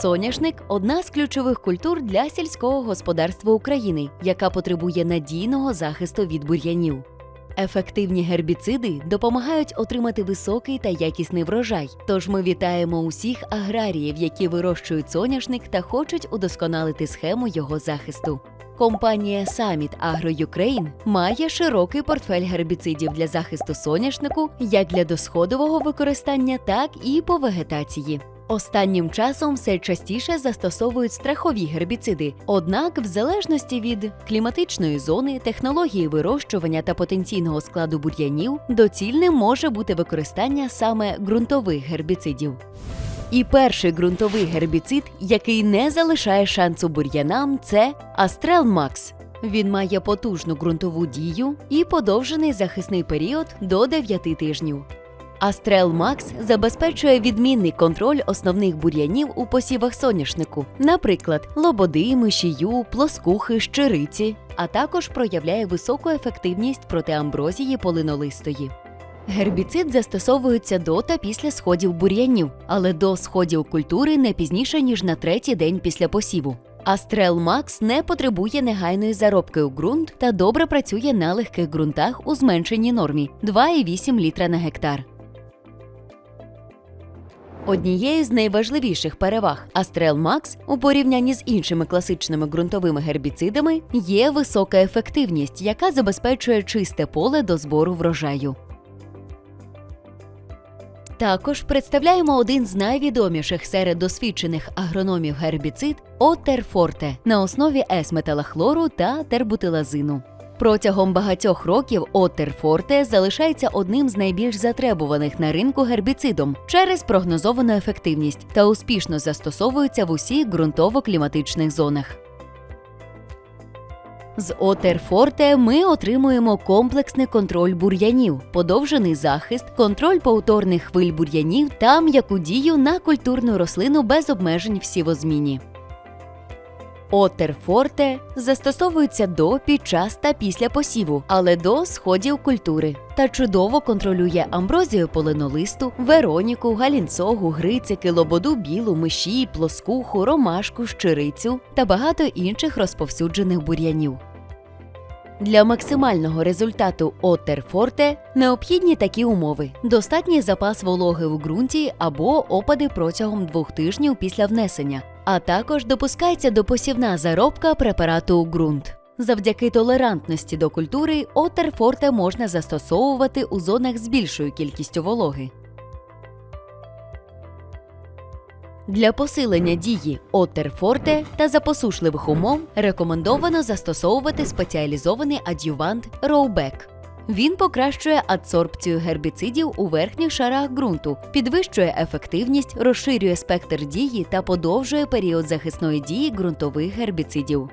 Соняшник одна з ключових культур для сільського господарства України, яка потребує надійного захисту від бур'янів. Ефективні гербіциди допомагають отримати високий та якісний врожай. Тож ми вітаємо усіх аграріїв, які вирощують соняшник та хочуть удосконалити схему його захисту. Компанія Agro Ukraine має широкий портфель гербіцидів для захисту соняшнику як для досходового використання, так і по вегетації. Останнім часом все частіше застосовують страхові гербіциди. Однак, в залежності від кліматичної зони, технології вирощування та потенційного складу бур'янів, доцільним може бути використання саме ґрунтових гербіцидів. І перший ґрунтовий гербіцид, який не залишає шансу бур'янам, це Астрел Макс. Він має потужну ґрунтову дію і подовжений захисний період до 9 тижнів. Астрел Макс забезпечує відмінний контроль основних бур'янів у посівах соняшнику, наприклад, лободи, мишію, плоскухи, щириці, а також проявляє високу ефективність проти амброзії полинолистої. Гербіцид застосовується до та після сходів бур'янів, але до сходів культури не пізніше ніж на третій день після посіву. Астрел Макс не потребує негайної заробки у ґрунт та добре працює на легких ґрунтах у зменшеній нормі 2,8 літра на гектар. Однією з найважливіших переваг Астрел Макс у порівнянні з іншими класичними ґрунтовими гербіцидами є висока ефективність, яка забезпечує чисте поле до збору врожаю. Також представляємо один з найвідоміших серед досвідчених агрономів гербіцид Отерфорте на основі есметалахлору та тербутилазину. Протягом багатьох років Отерфорте залишається одним з найбільш затребуваних на ринку гербіцидом через прогнозовану ефективність та успішно застосовується в усіх ґрунтово-кліматичних зонах. З Отерфорте ми отримуємо комплексний контроль бур'янів, подовжений захист, контроль повторних хвиль бур'янів та м'яку дію на культурну рослину без обмежень в сівозміні. Отерфорте застосовується до, під час та після посіву, але до сходів культури. Та чудово контролює амброзію полинолисту, вероніку, галінцогу, грицики, лободу білу, миші, плоскуху, ромашку, щирицю та багато інших розповсюджених бур'янів. Для максимального результату Отерфорте необхідні такі умови: достатній запас вологи у ґрунті або опади протягом двох тижнів після внесення, а також допускається допосівна заробка препарату у ґрунт. Завдяки толерантності до культури Отерфорте можна застосовувати у зонах з більшою кількістю вологи. Для посилення дії Отерфорте та за посушливих умов рекомендовано застосовувати спеціалізований ад'ювант Роубек. Він покращує адсорбцію гербіцидів у верхніх шарах ґрунту, підвищує ефективність, розширює спектр дії та подовжує період захисної дії ґрунтових гербіцидів.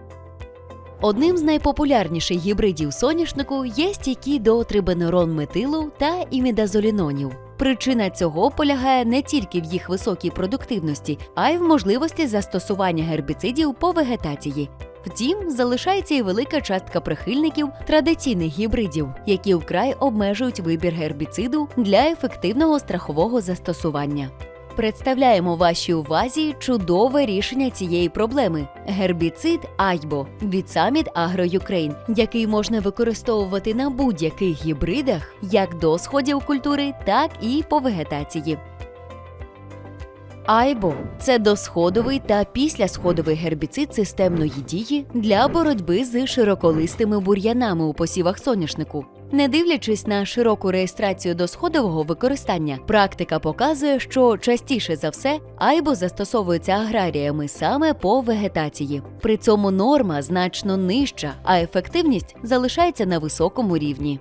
Одним з найпопулярніших гібридів соняшнику є стійкі до трибенерон метилу та імідазолінонів. Причина цього полягає не тільки в їх високій продуктивності, а й в можливості застосування гербіцидів по вегетації. Втім, залишається і велика частка прихильників традиційних гібридів, які вкрай обмежують вибір гербіциду для ефективного страхового застосування. Представляємо вашій увазі чудове рішення цієї проблеми гербіцид Айбо від Summit Agro Ukraine, який можна використовувати на будь-яких гібридах як до сходів культури, так і по вегетації. Айбо це досходовий та післясходовий гербіцид системної дії для боротьби з широколистими бур'янами у посівах соняшнику. Не дивлячись на широку реєстрацію досходового використання, практика показує, що частіше за все айбо застосовується аграріями саме по вегетації. При цьому норма значно нижча, а ефективність залишається на високому рівні.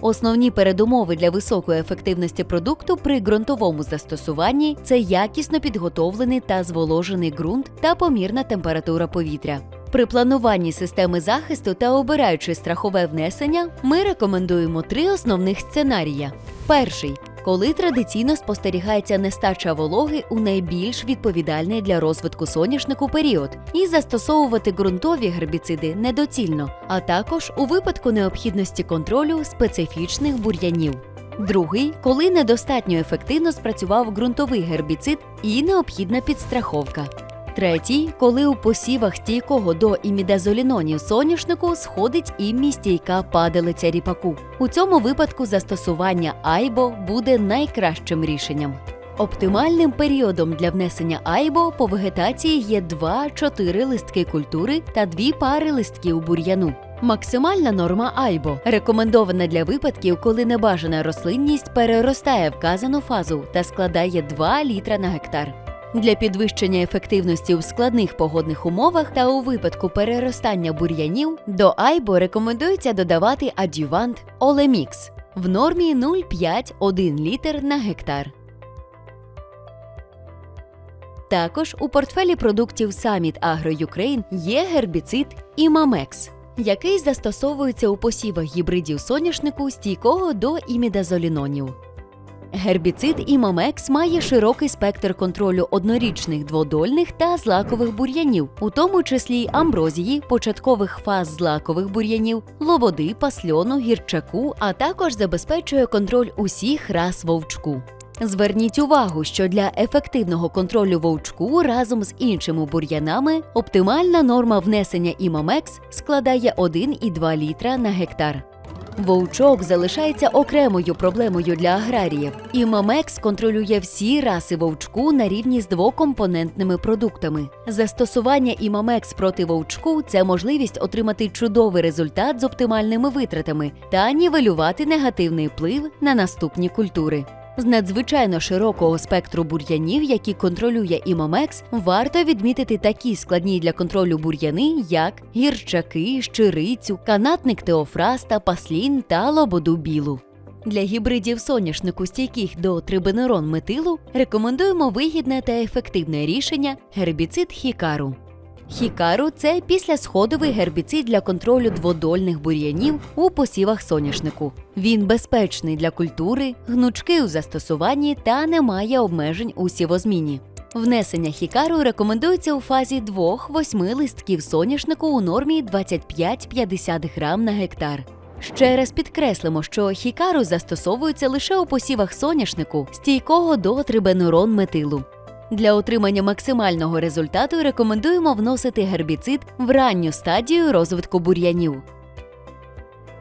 Основні передумови для високої ефективності продукту при ґрунтовому застосуванні це якісно підготовлений та зволожений ґрунт та помірна температура повітря. При плануванні системи захисту та обираючи страхове внесення, ми рекомендуємо три основних сценарія. Перший коли традиційно спостерігається нестача вологи у найбільш відповідальний для розвитку соняшнику період, і застосовувати ґрунтові гербіциди недоцільно, а також у випадку необхідності контролю специфічних бур'янів. Другий, коли недостатньо ефективно спрацював ґрунтовий гербіцид і необхідна підстраховка. Третій, коли у посівах стійкого до імідазолінонів соняшнику сходить і стійка падалиця ріпаку. У цьому випадку застосування айбо буде найкращим рішенням. Оптимальним періодом для внесення айбо по вегетації є 2-4 листки культури та 2 пари листків бур'яну. Максимальна норма айбо рекомендована для випадків, коли небажана рослинність переростає вказану фазу та складає 2 літра на гектар. Для підвищення ефективності у складних погодних умовах та у випадку переростання бур'янів до айбо рекомендується додавати адювант Олемікс в нормі 0,5-1 літр на гектар. Також у портфелі продуктів Summit Agro Ukraine є гербіцид Імамекс, який застосовується у посівах гібридів соняшнику стійкого до імідазолінонів. Гербіцид Імамекс має широкий спектр контролю однорічних дводольних та злакових бур'янів, у тому числі амброзії, початкових фаз злакових бур'янів, лободи, пасльону, гірчаку, а також забезпечує контроль усіх рас вовчку. Зверніть увагу, що для ефективного контролю вовчку разом з іншими бур'янами оптимальна норма внесення імамекс складає 1,2 літра на гектар. Вовчок залишається окремою проблемою для аграріїв. Імамекс контролює всі раси вовчку на рівні з двокомпонентними продуктами. Застосування імамекс проти вовчку це можливість отримати чудовий результат з оптимальними витратами та нівелювати негативний вплив на наступні культури. З надзвичайно широкого спектру бур'янів, які контролює імамекс, варто відмітити такі складні для контролю бур'яни, як гірчаки, щирицю, канатник теофраста, паслін та лободу білу. Для гібридів соняшнику стійких до трибенерон метилу рекомендуємо вигідне та ефективне рішення гербіцид хікару. Хікару це післясходовий гербіцид для контролю дводольних бур'янів у посівах соняшнику. Він безпечний для культури, гнучкий у застосуванні та не має обмежень у сівозміні. Внесення хікару рекомендується у фазі 2-8 листків соняшнику у нормі 25-50 грам на гектар. Ще раз підкреслимо, що хікару застосовується лише у посівах соняшнику, стійкого до трибенурон метилу. Для отримання максимального результату рекомендуємо вносити гербіцид в ранню стадію розвитку бур'янів.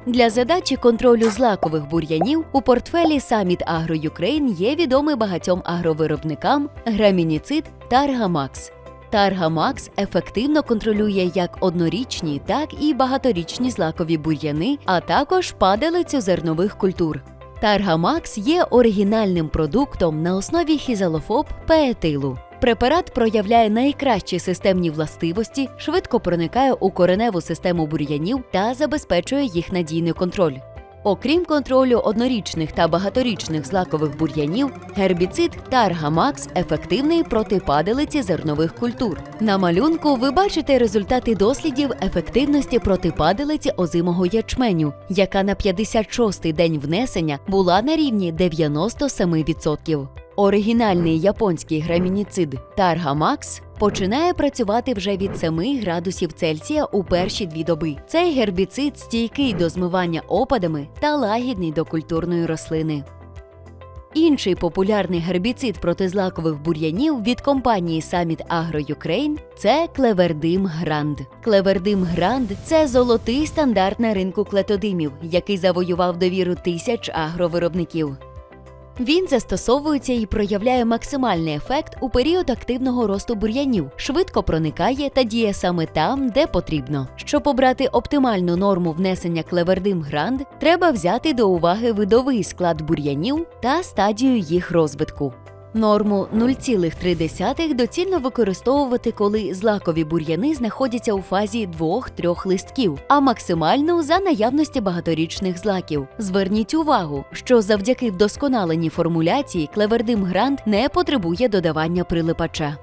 Для задачі контролю злакових бур'янів у портфелі Summit Agro Ukraine є відомий багатьом агровиробникам грамініцид Targamax. Targamax ефективно контролює як однорічні, так і багаторічні злакові бур'яни, а також падалицю зернових культур. Таргамакс є оригінальним продуктом на основі хізалофоб пеетилу. Препарат проявляє найкращі системні властивості, швидко проникає у кореневу систему бур'янів та забезпечує їх надійний контроль. Окрім контролю однорічних та багаторічних злакових бур'янів, гербіцид Таргамакс ефективний проти падалиці зернових культур. На малюнку ви бачите результати дослідів ефективності проти падалиці озимого ячменю, яка на 56-й день внесення була на рівні 97%. Оригінальний японський грамініцид Таргамакс починає працювати вже від 7 градусів Цельсія у перші дві доби. Цей гербіцид стійкий до змивання опадами та лагідний до культурної рослини. Інший популярний гербіцид проти злакових бур'янів від компанії Summit Agro Ukraine – це клевердим гранд. Клевердим гранд це золотий стандарт на ринку клетодимів, який завоював довіру тисяч агровиробників. Він застосовується і проявляє максимальний ефект у період активного росту бур'янів, швидко проникає та діє саме там, де потрібно. Щоб обрати оптимальну норму внесення клевердим гранд, треба взяти до уваги видовий склад бур'янів та стадію їх розвитку. Норму 0,3 доцільно використовувати, коли злакові бур'яни знаходяться у фазі 2-3 листків, а максимальну за наявності багаторічних злаків. Зверніть увагу, що завдяки вдосконаленій формуляції клевердим грант не потребує додавання прилипача.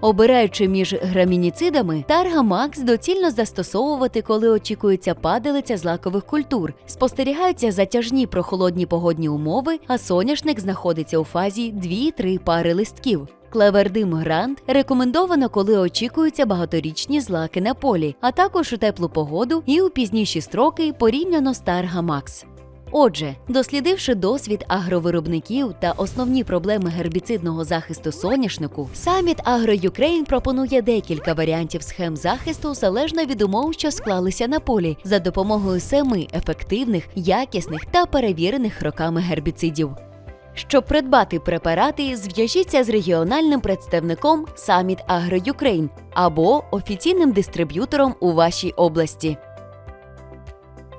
Обираючи між грамініцидами, Таргамакс доцільно застосовувати, коли очікується падалиця злакових культур, спостерігаються затяжні прохолодні погодні умови, а соняшник знаходиться у фазі 2-3 пари листків. Клевердим грант рекомендовано, коли очікуються багаторічні злаки на полі, а також у теплу погоду і у пізніші строки порівняно з Таргамакс. Отже, дослідивши досвід агровиробників та основні проблеми гербіцидного захисту соняшнику, саміт Агро-Юкрейн пропонує декілька варіантів схем захисту залежно від умов, що склалися на полі, за допомогою семи ефективних, якісних та перевірених роками гербіцидів. Щоб придбати препарати, зв'яжіться з регіональним представником Саміт Агро-Юкрейн або офіційним дистриб'ютором у вашій області.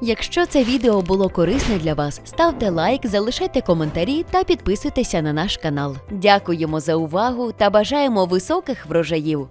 Якщо це відео було корисне для вас, ставте лайк, залишайте коментарі та підписуйтеся на наш канал. Дякуємо за увагу та бажаємо високих врожаїв!